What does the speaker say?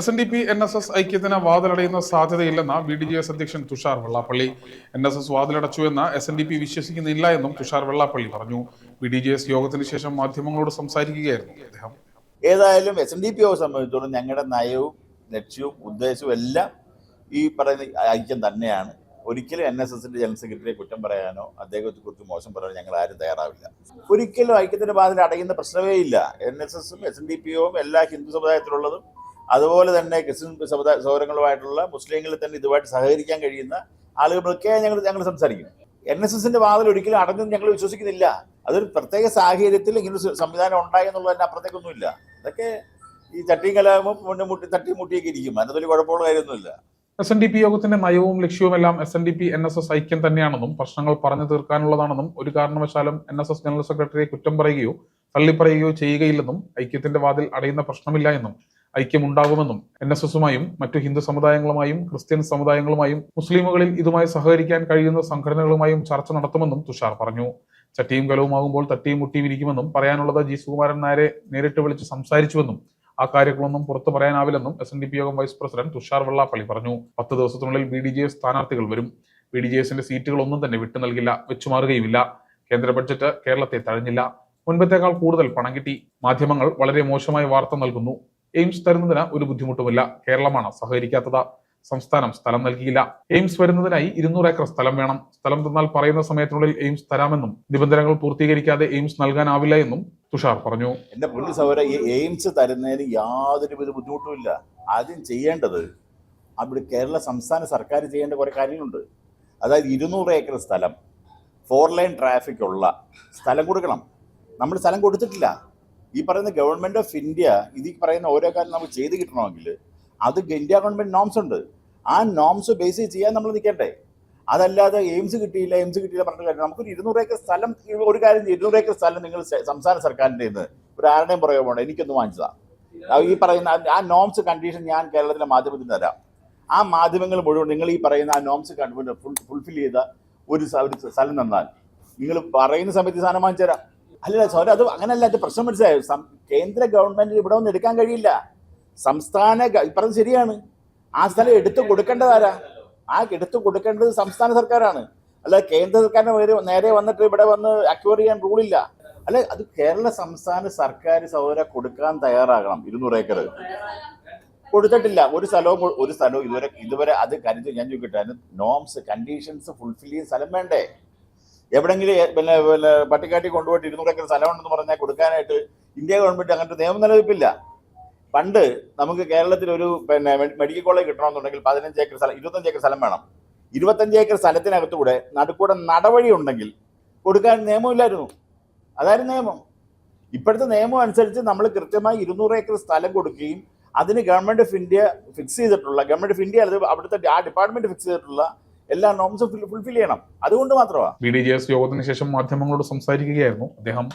S N D P N S S ഐക്യത്തിന് വാതിലടയുന്ന സാധ്യതയില്ലെന്ന ബി ഡി ജെ എസ് അധ്യക്ഷൻ Tushar Vellappally. N S S വാതിലടച്ചു എന്ന് S N D P വിശ്വസിക്കുന്നില്ല എന്നും തുഷാർ വെള്ളാപ്പള്ളി പറഞ്ഞു. ബി ഡി ജെ എസ് യോഗത്തിന് ശേഷം മാധ്യമങ്ങളോട് സംസാരിക്കുകയായിരുന്നു അദ്ദേഹം. ഏതായാലും എസ് എൻ ഡി പി സംബന്ധിച്ചോളം ഞങ്ങളുടെ നയവും ലക്ഷ്യവും ഉദ്ദേശവും എല്ലാം ഈ പറയുന്ന ഐക്യം തന്നെയാണ്. ഒരിക്കലും എൻ എസ് എസിന്റെ ജനറൽ സെക്രട്ടറിയെ കുറ്റം പറയാനോ അദ്ദേഹത്തെ കുറിച്ച് മോശം പറയാനോ ഞങ്ങൾ ആരും തയ്യാറാവില്ല. ഒരിക്കലും ഐക്യത്തിന്റെ ബാധിൽ അടയുന്ന പ്രശ്നമേ ഇല്ല. എൻ എസ് എസും എസ് എൻ ഡി പി ഒയും എല്ലാ ഹിന്ദു സമുദായത്തിലുള്ളതും അതുപോലെ തന്നെ ക്രിസ്ത്യൻ സമുദായ സൗരങ്ങളുമായിട്ടുള്ള മുസ്ലിങ്ങളിൽ തന്നെ ഇതുമായിട്ട് സഹകരിക്കാൻ കഴിയുന്ന ആളുകളൊക്കെ ഞങ്ങൾ ഞങ്ങൾ സംസാരിക്കും എൻ എസ് എസിന്റെ വാതിൽ ഒരിക്കലും അടഞ്ഞു ഞങ്ങൾ വിശ്വസിക്കുന്നില്ല. അതൊരു പ്രത്യേക സാഹചര്യത്തിൽ ഇങ്ങനെ സംവിധാനം ഉണ്ടായി എന്നുള്ളതിന്റെ അപ്പുറത്തേക്കൊന്നുമില്ല. അതൊക്കെ ഈ ചട്ടിയും കലാപം മുട്ടി തട്ടി മുട്ടിയൊക്കെ ഇരിക്കും. അതിനകത്ത് വലിയ കുഴപ്പമുള്ള കാര്യമൊന്നുമില്ല. എസ് എൻ ഡി പി യോഗത്തിന്റെ നയവും ലക്ഷ്യവും എല്ലാം S N D P N S S ഐക്യം തന്നെയാണെന്നും പ്രശ്നങ്ങൾ പറഞ്ഞു തീർക്കാനുള്ളതാണെന്നും ഒരു കാരണവശാലും എൻ എസ് എസ് ജനറൽ സെക്രട്ടറിയെ കുറ്റം പറയുകയോ തള്ളിപ്പറയുകയോ ചെയ്യുകയില്ലെന്നും ഐക്യത്തിന്റെ വാതിൽ അടയുന്ന പ്രശ്നമില്ല എന്നും ഐക്യമുണ്ടാകുമെന്നും എൻ എസ് എസുമായും മറ്റു ഹിന്ദു സമുദായങ്ങളുമായും ക്രിസ്ത്യൻ സമുദായങ്ങളുമായും മുസ്ലിമുകളിൽ ഇതുമായി സഹകരിക്കാൻ കഴിയുന്ന സംഘടനകളുമായും ചർച്ച നടത്തുമെന്നും തുഷാർ പറഞ്ഞു. ചട്ടിയും കലവുമാകുമ്പോൾ തട്ടിയും മുട്ടിയും ഇരിക്കുമെന്നും പറയാനുള്ളത് ജി സുകുമാരൻ നായരെ നേരിട്ട് വിളിച്ച് സംസാരിച്ചുവെന്നും ആ കാര്യങ്ങളൊന്നും പുറത്തു പറയാനാവില്ലെന്നും എസ് എൻ ഡി പി യോഗം വൈസ് പ്രസിഡന്റ് തുഷാർ വെള്ളാപ്പള്ളി പറഞ്ഞു. പത്ത് ദിവസത്തിനുള്ളിൽ ബി ഡി ജെ എസ് സ്ഥാനാർത്ഥികൾ വരും. ബി ഡി ജെ എസിന്റെ സീറ്റുകളൊന്നും തന്നെ വിട്ടു നൽകില്ല വെച്ചുമാറുകയുമില്ല. കേന്ദ്ര ബഡ്ജറ്റ് കേരളത്തെ തഴഞ്ഞില്ല. മുൻപത്തേക്കാൾ കൂടുതൽ പണം കിട്ടി. മാധ്യമങ്ങൾ വളരെ മോശമായ വാർത്ത നൽകുന്നു. എയിംസ് തരുന്നതിന് ഒരു ബുദ്ധിമുട്ടുമില്ല. കേരളമാണ് സഹകരിക്കാത്തത്. സംസ്ഥാനം സ്ഥലം നൽകിയില്ല. എയിംസ് വരുന്നതിനായി ഇരുന്നൂറ് ഏക്കർ സ്ഥലം വേണം. സ്ഥലം തന്നാൽ പറയുന്ന സമയത്തിനുള്ളിൽ എയിംസ് തരാമെന്നും നിബന്ധനകൾ പൂർത്തീകരിക്കാതെ എയിംസ് നൽകാനാവില്ല എന്നും തുഷാർ പറഞ്ഞു. എന്റെ പുള്ളി സൗര ഈ എയിംസ് തരുന്നതിന് യാതൊരു വിധ ബുദ്ധിമുട്ടുമില്ല. ആദ്യം ചെയ്യേണ്ടത് അവിടെ കേരള സംസ്ഥാന സർക്കാർ ചെയ്യേണ്ട കുറെ കാര്യങ്ങളുണ്ട്. അതായത് ഇരുന്നൂറ് ഏക്കർ സ്ഥലം ഫോർ ലൈൻ ട്രാഫിക് ഉള്ള സ്ഥലം കൊടുക്കണം. നമ്മൾ സ്ഥലം കൊടുത്തിട്ടില്ല. ഈ പറയുന്ന ഗവൺമെന്റ് ഓഫ് ഇന്ത്യ ഇത് പറയുന്ന ഓരോ കാര്യം നമുക്ക് ചെയ്ത് കിട്ടണമെങ്കിൽ അത് ഇന്ത്യ ഗവൺമെന്റ് നോംസ് ഉണ്ട്. ആ നോംസ് ബേസ് ചെയ്യാൻ നമ്മൾ നിൽക്കണ്ടേ. അതല്ലാതെ എയിംസ് കിട്ടിയില്ല എയിംസ് കിട്ടിയില്ല പറഞ്ഞ കാര്യം. നമുക്കൊരു ഇരുന്നൂറ് ഏക്കർ സ്ഥലം ഒരു കാര്യം ഇരുന്നൂറ് ഏക്കർ സ്ഥലം നിങ്ങൾ സംസ്ഥാന സർക്കാരിന്റെ നിന്ന് ഒരു ആരുടെയും പുറകെ പോകണം എനിക്കൊന്ന് വാങ്ങിച്ചതാണ് ഈ പറയുന്ന ആ- നോംസ് കണ്ടീഷൻ ഞാൻ കേരളത്തിലെ മാധ്യമത്തിന് തരാം. ആ മാധ്യമങ്ങൾ മുഴുവൻ നിങ്ങൾ ഈ പറയുന്ന ആ നോംസ് ഫുൾഫിൽ ചെയ്ത ഒരു സ്ഥലം തന്നാൽ നിങ്ങൾ പറയുന്ന സമയത്ത് സാധനം വാങ്ങിച്ചു തരാം. അല്ല സോറി അത് അങ്ങനല്ല അത് പ്രശ്നം മനസ്സിലായോ? കേന്ദ്ര ഗവൺമെന്റിന് ഇവിടെ ഒന്നും എടുക്കാൻ കഴിയില്ല. സംസ്ഥാന ഇപ്പറത് ശരിയാണ്. ആ സ്ഥലം എടുത്തു കൊടുക്കേണ്ടതാരാ? ആ എടുത്തു കൊടുക്കേണ്ടത് സംസ്ഥാന സർക്കാരാണ്. അല്ല കേന്ദ്ര സർക്കാരിന് പേര് നേരെ വന്നിട്ട് ഇവിടെ വന്ന് അക്വയർ ചെയ്യാൻ റൂളില്ല അല്ല അത് കേരള സംസ്ഥാന സർക്കാർ സൗകര്യം കൊടുക്കാൻ തയ്യാറാകണം ഇരുന്നൂറ് ഏക്കർ കൊടുത്തിട്ടില്ല. ഒരു സ്ഥലവും ഒരു സ്ഥലവും ഇതുവരെ ഇതുവരെ അത് കരുതി. ഞാൻ ചോദിക്കട്ടെ നോംസ് കണ്ടീഷൻസ് ഫുൾഫിൽ ചെയ്യുന്ന സ്ഥലം വേണ്ടേ? എവിടെങ്കിലും പിന്നെ പിന്നെ പട്ടിക്കാട്ടി കൊണ്ടുപോയിട്ട് ഇരുന്നൂറ് ഏക്കർ സ്ഥലമുണ്ടെന്ന് പറഞ്ഞാൽ കൊടുക്കാനായിട്ട് ഇന്ത്യ ഗവൺമെന്റ് അങ്ങനത്തെ നിയമം നിലനിൽപ്പില്ല. പണ്ട് നമുക്ക് കേരളത്തിൽ ഒരു പിന്നെ മെഡിക്കൽ കോളേജ് കിട്ടണമെന്നുണ്ടെങ്കിൽ പതിനഞ്ച് ഏക്കർ സ്ഥലം ഇരുപത്തഞ്ച് ഏക്കർ സ്ഥലം വേണം. ഇരുപത്തഞ്ച് ഏക്കർ സ്ഥലത്തിനകത്തൂടെ നടുക്കൂടെ നടവഴി ഉണ്ടെങ്കിൽ കൊടുക്കാൻ നിയമമില്ലായിരുന്നു. അതായിരുന്നു നിയമം. ഇപ്പോഴത്തെ നിയമം അനുസരിച്ച് നമ്മൾ കൃത്യമായി ഇരുന്നൂറ് ഏക്കർ സ്ഥലം കൊടുക്കുകയും അതിന് ഗവൺമെന്റ് ഓഫ് ഇന്ത്യ ഫിക്സ് ചെയ്തിട്ടുള്ള ഗവൺമെന്റ് ഓഫ് ഇന്ത്യ അല്ലെങ്കിൽ അവിടുത്തെ ആ ഡിപ്പാർട്ട്മെന്റ് ഫിക്സ് ചെയ്തിട്ടുള്ള എല്ലാ നോംസും ഫുൾഫിൽ ചെയ്യണം. അതുകൊണ്ട് മാത്രമാണ് ബി ഡി ജെ എസ് യോഗത്തിന് ശേഷം മാധ്യമങ്ങളോട് സംസാരിക്കുകയായിരുന്നു. അദ്ദേഹം